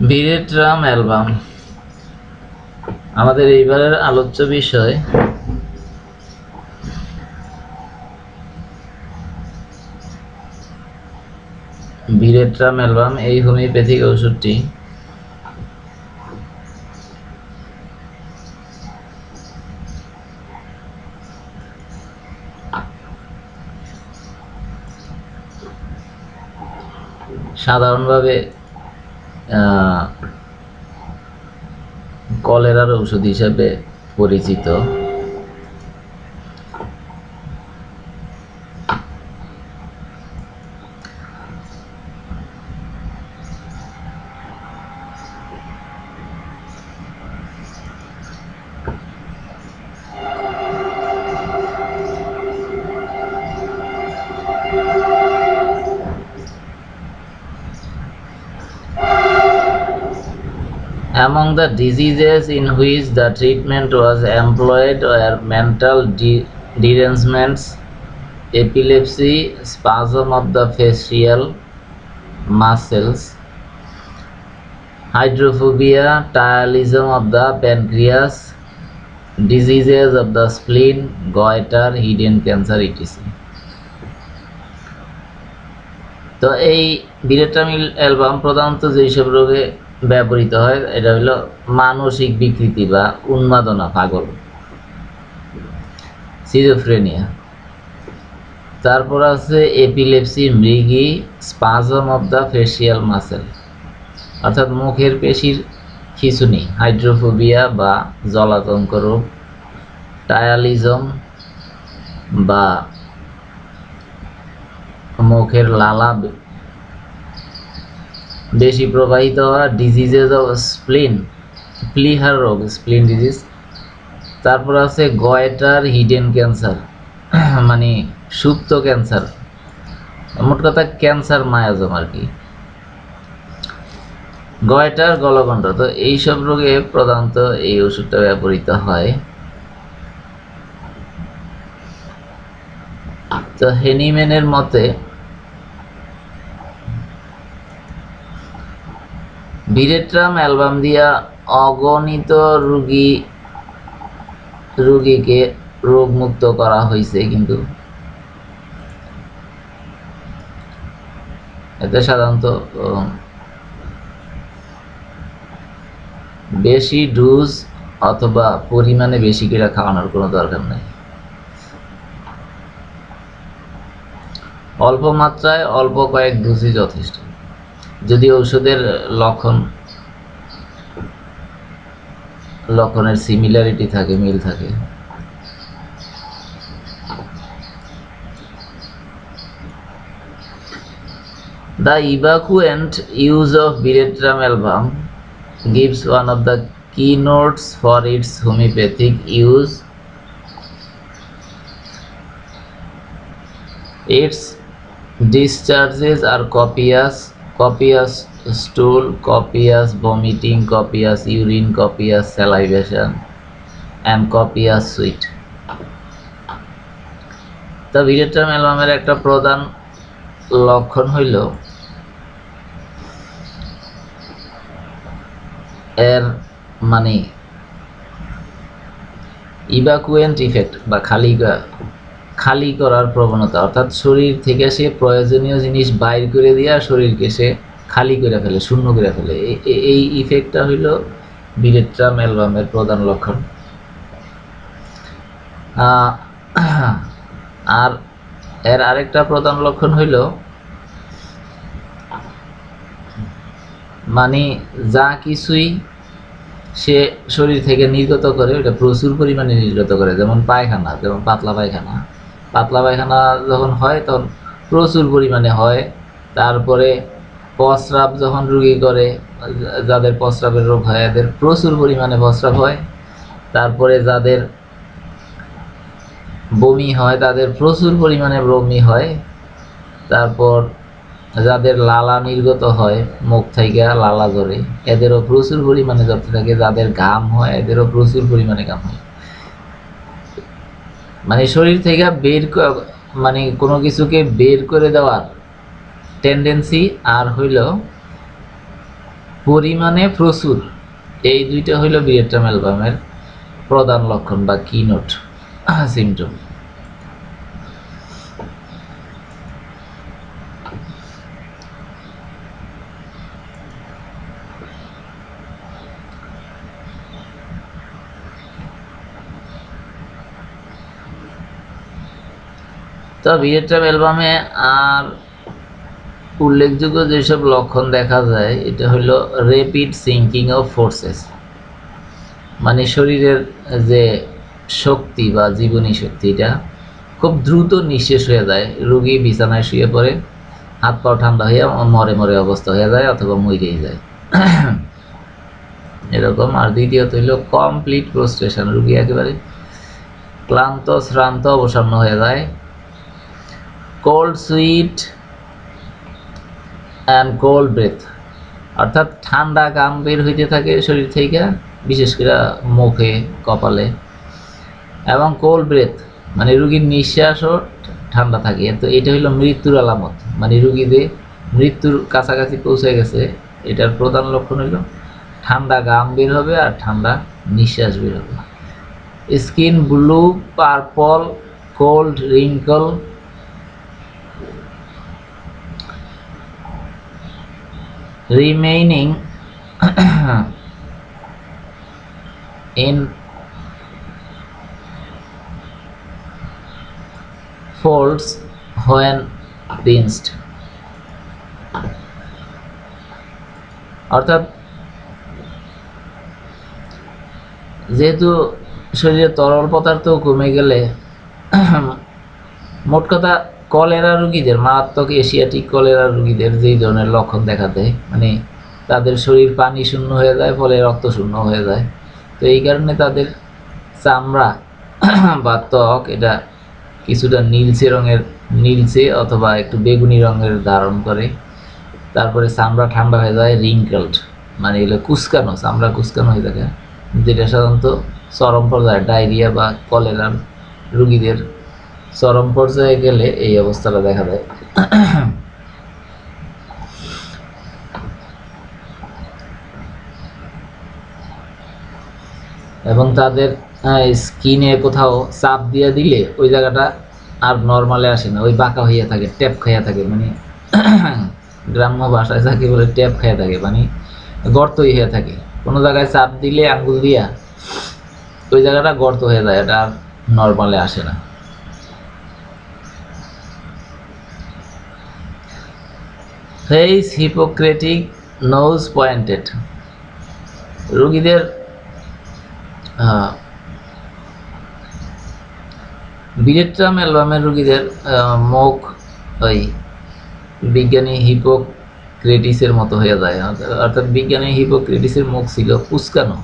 ভিরেট্রাম album. আমাদের এইবারের আলোচ্য বিষয় ভিরেট্রাম অ্যালবাম এই হোমিওপ্যাথিক ওষুধটি। সাধারণভাবে কলেরার ঔষধ হিসাবে পরিচিত। Among the diseases in which the treatment was employed were mental de- derangements, epilepsy, spasm of the facial muscles, hydrophobia, tialism of the pancreas, diseases of the spleen, goiter, hidden cancer, etc. তো এই বিরেটামিল album প্রধানত যেসব রোগে ব্যবহৃত হয়, এটা হলো মানসিক বিকৃতি বা উন্মাদনা, পাগল। সিজোফ্রেনিয়া তারপর আছে epilepsy Mrigi spasm of the facial muscle অর্থাৎ মুখের পেশির খিঁচুনি হাইড্রোফোবিয়া বা জলাতঙ্ক রোগ টায়ালিজম বা মুখের লালা বেশি প্রবাহিত হওয়া ডিজিজেস অফ স্প্লিন প্লিহার রোগ স্প্লিন ডিজিজ তারপর আছে গয়টার হিডেন ক্যান্সার মানে সুপ্ত ক্যান্সার মোট কথা ক্যান্সার মায়াজম আর কি। গয়টার গলগণ্ড তো এইসব রোগে প্রধানত এই ওষুধটা ব্যবহৃত হয়। তো হেনিম্যানের মতে ভিরেট্রাম অ্যালবাম দিয়া অগণিত রুগী, রুগীকে রোগমুক্ত করা হয়েছে কিন্তু। এতে সাধারণত বেশি ডোজ অথবা পরিমাণে বেশি করে খাওয়ানোর কোনো দরকার নেই। অল্প মাত্রায় অল্প কয়েক ডোজই যথেষ্ট। যদি ঔষধের লক্ষণ, লক্ষণের সিমিলারিটি থাকে, মিল থাকে। The evacuant use of Veratrum album gives one of the key notes for its homoeopathic use its discharges are copious copious stool, copious vomiting, copious urine, copious salivation, and copious sweat. তা ভিরেট্রাম অ্যালবামের একটা প্রধান লক্ষণ হইল এর মানে ইভাকুয়েন্ট effect বা খালি ক- খালি করার প্রবণতা, অর্থাৎ শরীর থেকে সে প্রয়োজনীয় জিনিস বাইর করে দিয়ে আর শরীরকে সে খালি করে ফেলে, শূন্য করে ফেলে। এই ইফেক্টটা হইল বিরেট্রাম অ্যালবামের প্রধান লক্ষণ। আর এর আরেকটা প্রধান লক্ষণ হইল মানে যা কিছুই সে শরীর থেকে নির্গত করে ওটা প্রচুর পরিমাণে নির্গত করে, যেমন পায়খানা, যেমন পাতলা পায়খানা। পাতলা পায়খানা যখন হয় তখন প্রচুর পরিমাণে হয়। তারপরে প্রস্রাব যখন রুগী করে, যাদের প্রস্রাবের রোগ হয়, এদের প্রচুর পরিমাণে প্রস্রাব হয়। তারপরে যাদের বমি হয়, তাদের প্রচুর পরিমাণে বমি হয়। তারপর যাদের লালা নির্গত হয়, মুখ থেকে লালা ঝরে এদেরও প্রচুর পরিমাণে জ্বর থাকে। যাদের ঘাম হয়, এদেরও প্রচুর পরিমাণে ঘাম হয়। মানে শরীর থেকে বের মানে কোনো কিছুকে বের করে দেওয়ার টেন্ডেন্সি আর হইল পরিমাণে প্রচুর। এই দুইটা হইল বিয়েটাম অ্যালবামের প্রধান লক্ষণ বা কিনোট সিমটম তো বিয়েট্রাম অ্যালবামে আর উল্লেখযোগ্য যেসব লক্ষণ দেখা যায়, এটা হলো রেপিড সিঙ্কিং অফ ফোর্সেস মানে শরীরের যে শক্তি বা জীবনী শক্তি, এটা খুব দ্রুত নিঃশেষ হয়ে যায়। রুগী বিছানায় শুয়ে পড়ে, হাত পা ঠান্ডা হয়ে মরে মরে অবস্থা হয়ে যায় অথবা মরেই যায়। এরকম। আর দ্বিতীয়ত হইল কমপ্লিট প্রস্ট্রেশন রুগী একেবারে ক্লান্ত, শ্রান্ত, অবসন্ন হয়ে যায়। Cold sweat and cold breath অর্থাৎ ঠান্ডা গাম বের হইতে থাকে শরীর থেকে, বিশেষ করে মুখে, কপালে। এবং কোল্ড ব্রেথ মানে রুগীর নিঃশ্বাসও ঠান্ডা থাকে। তো এটা হলো মৃত্যুর আলামত। মানে রুগীদের মৃত্যুর কাছাকাছি পৌঁছে গেছে। এটার প্রধান লক্ষণ হলো ঠান্ডা গাম বের হবে আর ঠান্ডা নিঃশ্বাস বের হবে। Skin blue, purple cold wrinkle remaining in folds when rinsed অর্থাৎ যেহেতু শরীরে তরল পদার্থ কমে গেলে মোট কথা কলেরা রুগীদের, মারাত্মক এশিয়াটিক কলেরা রুগীদের যেই ধরনের লক্ষণ দেখা দেয় মানে তাদের শরীর পানি শূন্য হয়ে যায়, ফলে রক্ত শূন্য হয়ে যায়। তো এই কারণে তাদের চামড়া বা ত্বক, এটা কিছুটা নীলচে রঙের, নীলচে অথবা একটু বেগুনি রঙের ধারণ করে। তারপরে চামড়া ঠান্ডা হয়ে যায় রিঙ্কেলড মানে এগুলো কুচকানো চামড়া কুচকানো হয়ে থাকে, যেটা সাধারণত চরম পর্যায়ে ডায়রিয়া বা কলেরার রুগীদের চরম পর্যায়ে গেলে এই অবস্থাটা দেখা দেয়। এবং তাদের স্কিনে কোথাও চাপ দিয়ে দিলে ওই জায়গাটা আর নর্মালে আসে না, ওই বাঁকা হইয়া থাকে, ট্যাপ খাইয়া থাকে মানে গ্রাম্য ভাষায় যাকে বলে ট্যাপ খাইয়া থাকে মানে গর্তই হয়ে থাকে। কোনো জায়গায় চাপ দিলে আঙ্গুল দিয়া ওই জায়গাটা গর্ত হয়ে যায়, এটা আর নর্মালে আসে না। ফেস হিপোক্রেটিক নোজ পয়েন্টেড রুগীদের বিরেট্রাম অ্যালবামের রুগীদের মুখ ওই বিজ্ঞানী হিপোক্রেটিসের মতো হয়ে যায়। অর্থাৎ- বিজ্ঞানী হিপোক্রেটিসের মুখ ছিল কুচকানো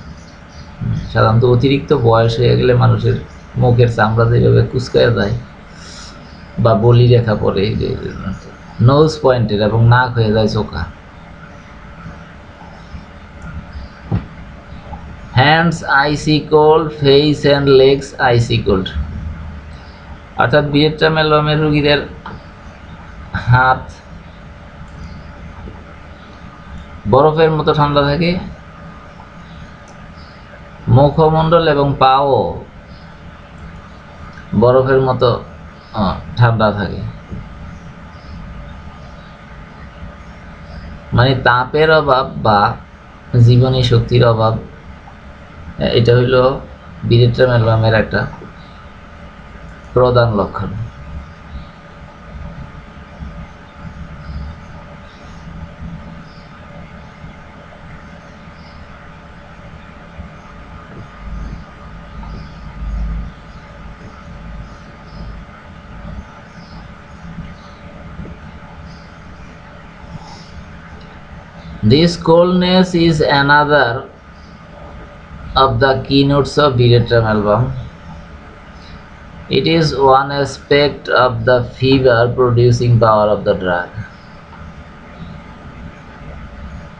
সাধারণত অতিরিক্ত বয়স হয়ে গেলে মানুষের মুখের চামড়া যেভাবে কুচকায় যায় বা বলি রেখা পড়ে নোজ পয়েন্টের এবং নাক হয়ে যায় চোখা। Hands icy cold face and legs icy cold অর্থাৎ ভিয়েটনাম অ্যালবামের রুগীদের হাত বরফের মতো ঠান্ডা থাকে। মুখমণ্ডল এবং পাও বরফের মতো ঠান্ডা থাকে। মানে তাপের অভাব বা জীবনী শক্তির অভাব এটা হইল বিরেট্রাম অ্যালবামের একটা প্রধান লক্ষণ। This coldness is another of the keynotes of Biretram album. It is one aspect of the fever producing power of the drug.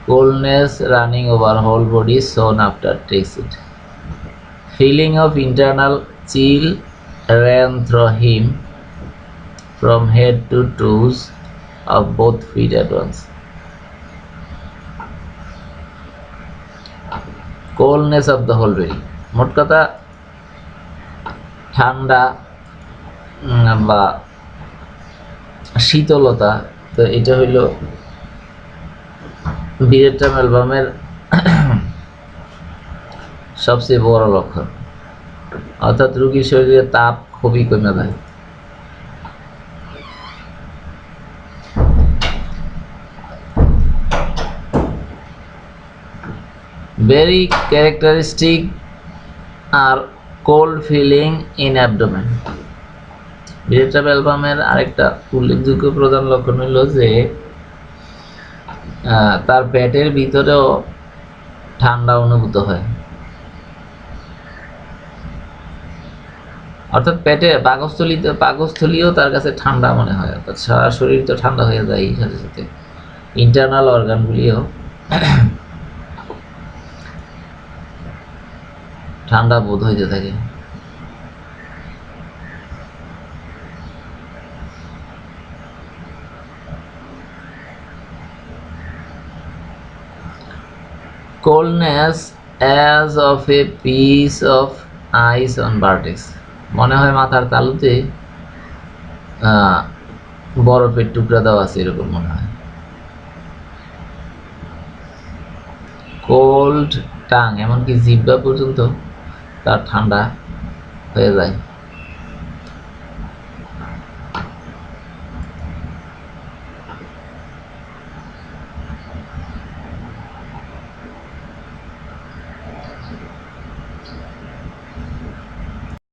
Coldness running over whole body soon after takes it. Feeling of internal chill ran through him from head to toes of both feet at once. Coldness of the whole body মোট কথা, ঠান্ডা বা শীতলতা, তো এটা হইল বিয়েটাম অ্যালবামের সবচেয়ে বড় লক্ষণ। অর্থাৎ রুগীর শরীরে তাপ খুবই কমে যায়। Very characteristic are cold feeling in abdomen Veratrum অ্যালবামের আরেকটা উল্লেখযোগ্য প্রধান লক্ষণ হইল যে তার পেটের ভিতরেও ঠান্ডা অনুভূত হয়। অর্থাৎ পেটে পাকস্থলিতে, পাকস্থলীও তার কাছে ঠান্ডা মনে হয়, অর্থাৎ সারা শরীর তো ঠান্ডা হয়ে যায় সাথে সাথে। ইন্টারনাল অর্গানগুলিও ঠান্ডা বোধ হইতে থাকে। Coldness as of a piece of ice on vertex মনে হয় মাথার তালুতে বরফের টুকরা দেওয়া আছে এরকম মনে হয়। কোল্ড টাং এমনকি জিব্বা পর্যন্ত তার ঠান্ডা হয়ে যায়